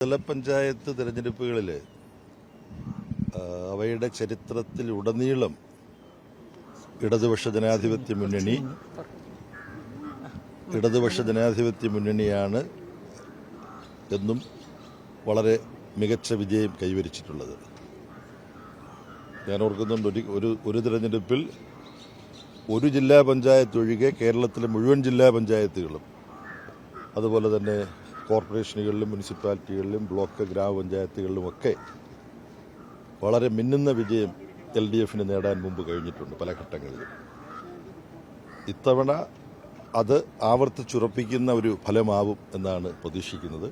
ജില്ലാ പഞ്ചായത്ത് തിരഞ്ഞെടുപ്പുകളിൽ അവയുടെ ചരിത്രത്തിൽ ഉടനീളം ഇടതുപക്ഷ ജനാധിപത്യ മുന്നണി ഇടതുപക്ഷ ജനാധിപത്യ മുന്നണിയാണ് എന്നും വളരെ മികച്ച വിജയം കൈവരിച്ചിട്ടുള്ളത്. ഞാൻ ഓർക്കുന്നുണ്ട് ഒരു ഒരു തിരഞ്ഞെടുപ്പിൽ ഒരു ജില്ലാ പഞ്ചായത്ത് ഒഴികെ കേരളത്തിലെ മുഴുവൻ ജില്ലാ പഞ്ചായത്തുകളും അതുപോലെ തന്നെ കോർപ്പറേഷനുകളിലും മുനിസിപ്പാലിറ്റികളിലും ബ്ലോക്ക് ഗ്രാമപഞ്ചായത്തുകളിലുമൊക്കെ വളരെ മിന്നുന്ന വിജയം എൽ ഡി എഫിന് നേടാൻ മുമ്പ് കഴിഞ്ഞിട്ടുണ്ട് പല ഘട്ടങ്ങളിലും. ഇത്തവണ അത് ആവർത്തിച്ചുറപ്പിക്കുന്ന ഒരു ഫലമാവും എന്നാണ് പ്രതീക്ഷിക്കുന്നത്.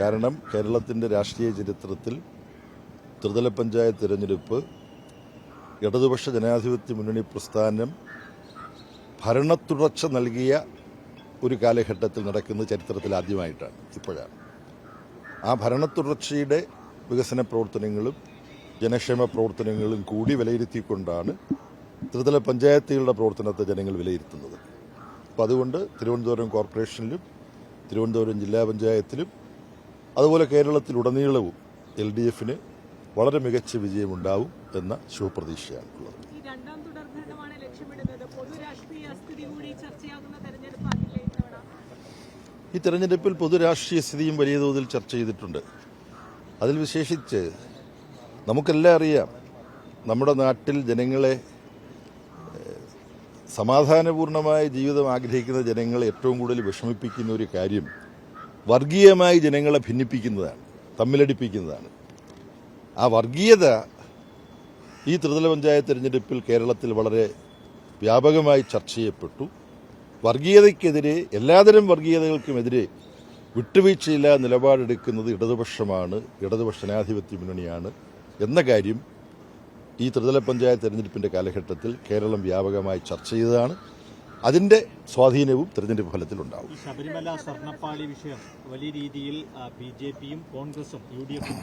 കാരണം കേരളത്തിന്റെ രാഷ്ട്രീയ ചരിത്രത്തിൽ ത്രിതല പഞ്ചായത്ത് തിരഞ്ഞെടുപ്പ് ഇടതുപക്ഷ ജനാധിപത്യ മുന്നണി പ്രസ്ഥാനം ഭരണത്തുടർച്ച നൽകിയ ഒരു കാലഘട്ടത്തിൽ നടക്കുന്നത് ചരിത്രത്തിൽ ആദ്യമായിട്ടാണ് ഇപ്പോഴാണ്. ആ ഭരണത്തുടർച്ചയുടെ വികസന പ്രവർത്തനങ്ങളും ജനക്ഷേമ പ്രവർത്തനങ്ങളും കൂടി വിലയിരുത്തിക്കൊണ്ടാണ് ത്രിതല പഞ്ചായത്തുകളുടെ പ്രവർത്തനത്തെ ജനങ്ങൾ വിലയിരുത്തുന്നത്. അപ്പോൾ അതുകൊണ്ട് തിരുവനന്തപുരം കോർപ്പറേഷനിലും തിരുവനന്തപുരം ജില്ലാ പഞ്ചായത്തിലും അതുപോലെ കേരളത്തിലുടനീളവും എൽ ഡി എഫിന് വളരെ മികച്ച വിജയമുണ്ടാവും എന്ന ശുഭപ്രതീക്ഷയാണ് ഉള്ളത്. ഈ തെരഞ്ഞെടുപ്പിൽ പൊതുരാഷ്ട്രീയ സ്ഥിതിയും വലിയ തോതിൽ ചർച്ച ചെയ്തിട്ടുണ്ട്. അതിൽ വിശേഷിച്ച് നമുക്കെല്ലാം അറിയാം നമ്മുടെ നാട്ടിൽ ജനങ്ങളെ സമാധാനപൂർണമായ ജീവിതം ആഗ്രഹിക്കുന്ന ജനങ്ങളെ ഏറ്റവും കൂടുതൽ വിഷമിപ്പിക്കുന്ന ഒരു കാര്യം വർഗീയമായി ജനങ്ങളെ ഭിന്നിപ്പിക്കുന്നതാണ് തമ്മിലടിപ്പിക്കുന്നതാണ്. ആ വർഗീയത ഈ ത്രിതല പഞ്ചായത്ത് തിരഞ്ഞെടുപ്പിൽ കേരളത്തിൽ വളരെ വ്യാപകമായി ചർച്ച ചെയ്യപ്പെട്ടു. വർഗീയതയ്ക്കെതിരെ എല്ലാതരം വർഗീയതകൾക്കുമെതിരെ വിട്ടുവീഴ്ചയില്ലാ നിലപാടെടുക്കുന്നത് ഇടതുപക്ഷമാണ് ഇടതുപക്ഷ ജനാധിപത്യ മുന്നണിയാണ് എന്ന കാര്യം ഈ ത്രിതല പഞ്ചായത്ത് തെരഞ്ഞെടുപ്പിന്റെ കാലഘട്ടത്തിൽ കേരളം വ്യാപകമായി ചർച്ച ചെയ്തതാണ്. അതിന്റെ സ്വാധീനവും തെരഞ്ഞെടുപ്പ് ഫലത്തിൽ ഉണ്ടാവും ശബരിമല സ്വർണപ്പാളി വിഷയം വലിയ രീതിയിൽ ബി ജെ പിയും കോൺഗ്രസും യു ഡി എഫും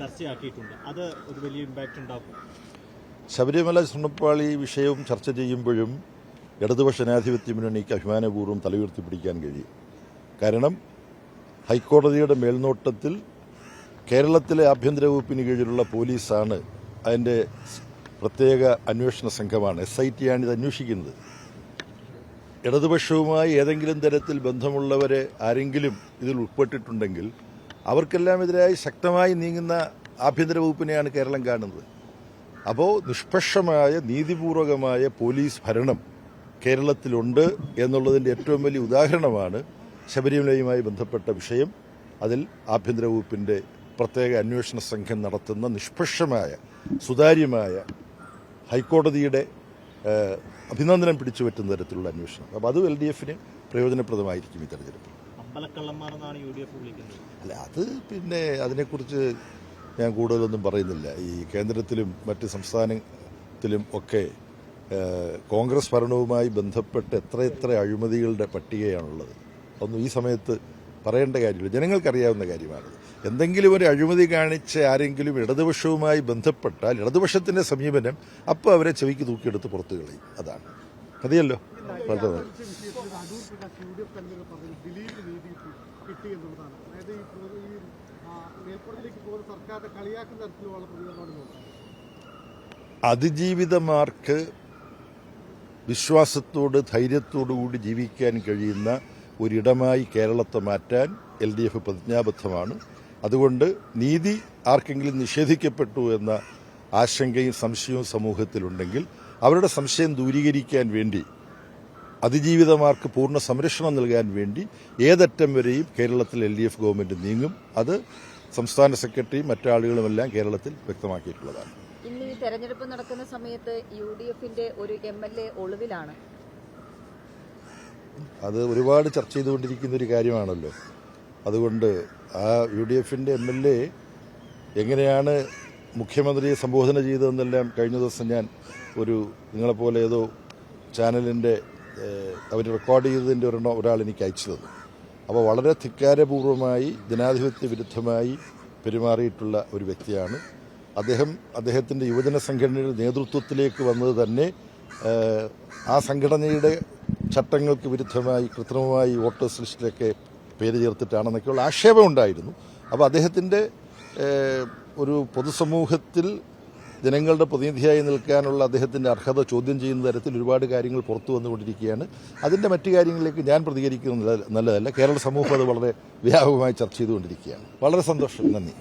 ചർച്ചയാക്കിയിട്ടുണ്ട്. അത് ഒരു വലിയ ഇമ്പാക്റ്റ് ഉണ്ടാക്കും. ശബരിമല സ്വർണപ്പാളി വിഷയവും ചർച്ച ചെയ്യുമ്പോഴും ഇടതുപക്ഷ ജനാധിപത്യ മുന്നണിക്ക് അഭിമാനപൂർവം തലയുയർത്തിപ്പിടിക്കാൻ കഴിയും. കാരണം ഹൈക്കോടതിയുടെ മേൽനോട്ടത്തിൽ കേരളത്തിലെ ആഭ്യന്തര വകുപ്പിന് കീഴിലുള്ള പോലീസാണ് അതിന്റെ പ്രത്യേക അന്വേഷണ സംഘമാണ് എസ് ഐ ടി ആണ് ഇത് അന്വേഷിക്കുന്നത്. ഇടതുപക്ഷവുമായി ഏതെങ്കിലും തരത്തിൽ ബന്ധമുള്ളവരെ ആരെങ്കിലും ഇതിൽ ഉൾപ്പെട്ടിട്ടുണ്ടെങ്കിൽ അവർക്കെല്ലാം എതിരായി ശക്തമായി നീങ്ങുന്ന ആഭ്യന്തര വകുപ്പിനെയാണ് കേരളം കാണുന്നത്. അപ്പോൾ നിഷ്പക്ഷമായ നീതിപൂർവകമായ പോലീസ് ഭരണം കേരളത്തിലുണ്ട് എന്നുള്ളതിന്റെ ഏറ്റവും വലിയ ഉദാഹരണമാണ് ശബരിമലയുമായി ബന്ധപ്പെട്ട വിഷയം. അതിൽ ആഭ്യന്തര വകുപ്പിന്റെ പ്രത്യേക അന്വേഷണ സംഘം നടത്തുന്ന നിഷ്പക്ഷമായ സുതാര്യമായ ഹൈക്കോടതിയുടെ അഭിനന്ദനം പിടിച്ചു പറ്റുന്ന തരത്തിലുള്ള അന്വേഷണം. അപ്പോൾ അത് എൽ ഡി എഫിന് പ്രയോജനപ്രദമായിരിക്കും ഈ തെരഞ്ഞെടുപ്പ് അല്ല അത് പിന്നെ അതിനെക്കുറിച്ച് ഞാൻ കൂടുതലൊന്നും പറയുന്നില്ല. ഈ കേന്ദ്രത്തിലും മറ്റ് സംസ്ഥാനത്തിലും ഒക്കെ കോൺഗ്രസ് ഭരണവുമായി ബന്ധപ്പെട്ട് എത്രയെത്ര അഴിമതികളുടെ പട്ടികയാണുള്ളത്. ഒന്നും ഈ സമയത്ത് പറയേണ്ട കാര്യമില്ല. ജനങ്ങൾക്കറിയാവുന്ന കാര്യമാണ്. എന്തെങ്കിലും ഒരു അഴിമതി കാണിച്ച് ആരെങ്കിലും ഇടതുപക്ഷവുമായി ബന്ധപ്പെട്ടാൽ ഇടതുപക്ഷത്തിന്റെ സമീപനം അപ്പോൾ അവരെ ചെവിക്ക് തൂക്കിയെടുത്ത് പുറത്തു കളയും. അതാണ്. മതിയല്ലോ? വളരെ അതിജീവിതമാർക്ക് വിശ്വാസത്തോട് ധൈര്യത്തോടുകൂടി ജീവിക്കാൻ കഴിയുന്ന ഒരിടമായി കേരളത്തെ മാറ്റാൻ എൽ ഡി എഫ് പ്രതിജ്ഞാബദ്ധമാണ്. അതുകൊണ്ട് നീതി ആർക്കെങ്കിലും നിഷേധിക്കപ്പെട്ടു എന്ന ആശങ്കയും സംശയവും സമൂഹത്തിലുണ്ടെങ്കിൽ അവരുടെ സംശയം ദൂരീകരിക്കാൻ വേണ്ടി അതിജീവിതമാർക്ക് പൂർണ സംരക്ഷണം നൽകാൻ വേണ്ടി ഏതറ്റം വരെയും കേരളത്തിൽ എൽ ഡി എഫ് ഗവൺമെന്റ് നീങ്ങും. അത് സംസ്ഥാന സെക്രട്ടറിയും മറ്റാളുകളുമെല്ലാം കേരളത്തിൽ വ്യക്തമാക്കിയിട്ടുള്ളതാണ്. തെരഞ്ഞെടുപ്പ് നടക്കുന്ന സമയത്ത് യു ഡി എഫിന്റെ ഒരു എം എൽ എ ഒളിവിലാണ്. അത് ഒരുപാട് ചർച്ച ചെയ്തുകൊണ്ടിരിക്കുന്ന ഒരു കാര്യമാണല്ലോ. അതുകൊണ്ട് ആ യു ഡി എഫിന്റെ എം എൽ എ എങ്ങനെയാണ് മുഖ്യമന്ത്രിയെ സംബോധന ചെയ്തതെന്നെല്ലാം കഴിഞ്ഞ ദിവസം ഞാൻ ഒരു നിങ്ങളെപ്പോലെ ഏതോ ചാനലിന്റെ അവർ റെക്കോർഡ് ചെയ്തതിന്റെ ഒരെണ്ണം ഒരാൾ എനിക്ക് അയച്ചു തന്നു. അപ്പോൾ വളരെ ധിക്കാരപൂർവമായി ജനാധിപത്യ വിരുദ്ധമായി പെരുമാറിയിട്ടുള്ള ഒരു വ്യക്തിയാണ് അദ്ദേഹം അദ്ദേഹത്തിന്റെ യുവജന സംഘടനയുടെ നേതൃത്വത്തിലേക്ക് വന്നത് തന്നെ ആ സംഘടനയുടെ ചട്ടങ്ങൾക്ക് വിരുദ്ധമായി കൃത്രിമമായി വോട്ടേഴ്സ് ലിസ്റ്റിലൊക്കെ പേര് ചേർത്തിട്ടാണെന്നൊക്കെയുള്ള ആക്ഷേപം ഉണ്ടായിരുന്നു. അപ്പോൾ അദ്ദേഹത്തിന്റെ ഒരു പൊതുസമൂഹത്തിൽ ജനങ്ങളുടെ പ്രതിനിധിയായി നിൽക്കാനുള്ള അദ്ദേഹത്തിന്റെ അർഹത ചോദ്യം ചെയ്യുന്ന തരത്തിൽ ഒരുപാട് കാര്യങ്ങൾ പുറത്തു വന്നുകൊണ്ടിരിക്കുകയാണ്. അതിന്റെ മറ്റു കാര്യങ്ങളിലേക്ക് ഞാൻ പ്രതികരിക്കുന്നത് നല്ലതല്ല. കേരള സമൂഹം അത് വളരെ വ്യാപകമായി ചർച്ച ചെയ്തുകൊണ്ടിരിക്കുകയാണ്. വളരെ സന്തോഷം. നന്ദി.